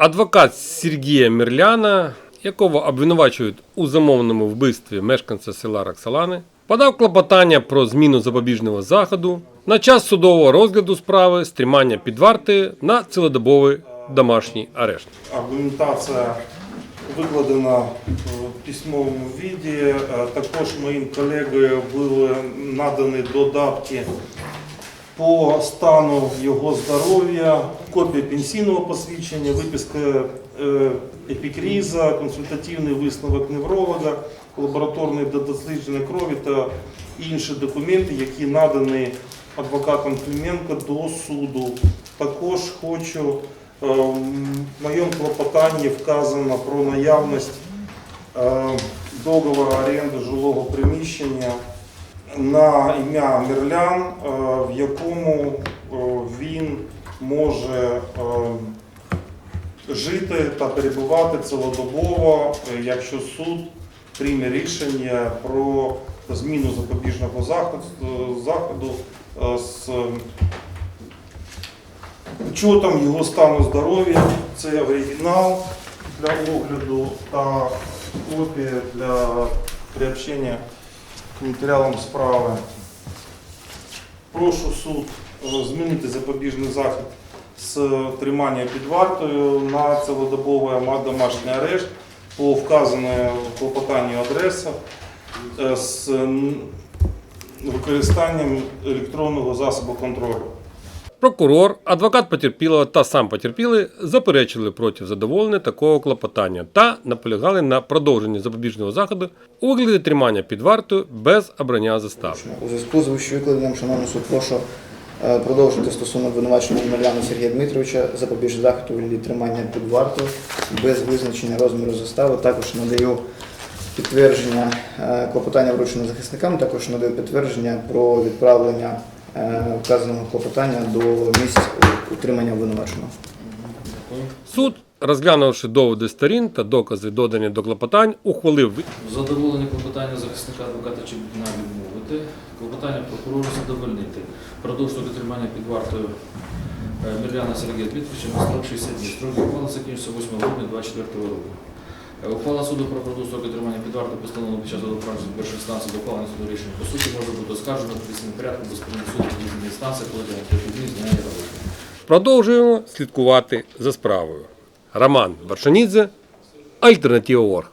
Адвокат Сергія Мірляна, якого обвинувачують у замовному вбивстві мешканця села Роксолани, подав клопотання про зміну запобіжного заходу на час судового розгляду справи з під вартою на цілодобовий домашній арешт. Аргументація викладена в письмовому віді. Е, Також моїм колегою були надані додатки по стану його здоров'я, копія пенсійного посвідчення, виписка е, епікріза, консультативний висновок невролога, лабораторне дослідження крові та інші документи, які надані адвокатом Клименко до суду. Також хочу е, в моєму клопотанні вказано про наявність е, договору оренди жилого приміщення на ім'я Мерлян, е, в якому е, він може е, жити та перебувати цілодобово, якщо суд прийме рішення про зміну запобіжного заходу, з учетом його стану здоров'я. Це оригінал для огляду та копія для приобщення к матеріалам справи. Прошу суд е, змінити запобіжний захід з тримання під вартою на цілодобовий домашній арешт по вказаній клопотанні адреса е, з використанням електронного засобу контролю. Прокурор, адвокат потерпілого та сам потерпілий заперечили проти задоволення такого клопотання та наполягали на продовженні запобіжного заходу у вигляді тримання під вартою без обрання застави. У зв'язку з вищевикладенням, шановний суд, прошу е, продовжити стосовно обвинуваченого Мирляна Сергія Дмитровича запобіжний захід у вигляді тримання під вартою без визначення розміру застави. Також надаю підтвердження е, клопотання вручено захисникам, також надаю підтвердження про відправлення вказаного клопотання до місць утримання обвинуваченого. Суд, розглянувши доводи сторін та докази, додані до клопотань, ухвалив Задоволення клопотання захисника адвоката Чебіна відмовити. Клопотання прокурору задовольнити. Продовжити тримання під вартою е, Мірляна Сергія Дмитровича на строк 60 днів. Строк ухвали закінчиться 8 грудня 2024 року. Ухвала суду про продовження підтримання тримання під вартою постановлено під час розправлення першої інстанції до ухвалення суду рішення по суті може бути оскаржено в після порядку без прийому суду різної інстанції трьох днів з її. Продовжуємо слідкувати за справою. Роман Варшанідзе, Альтернатива Орг.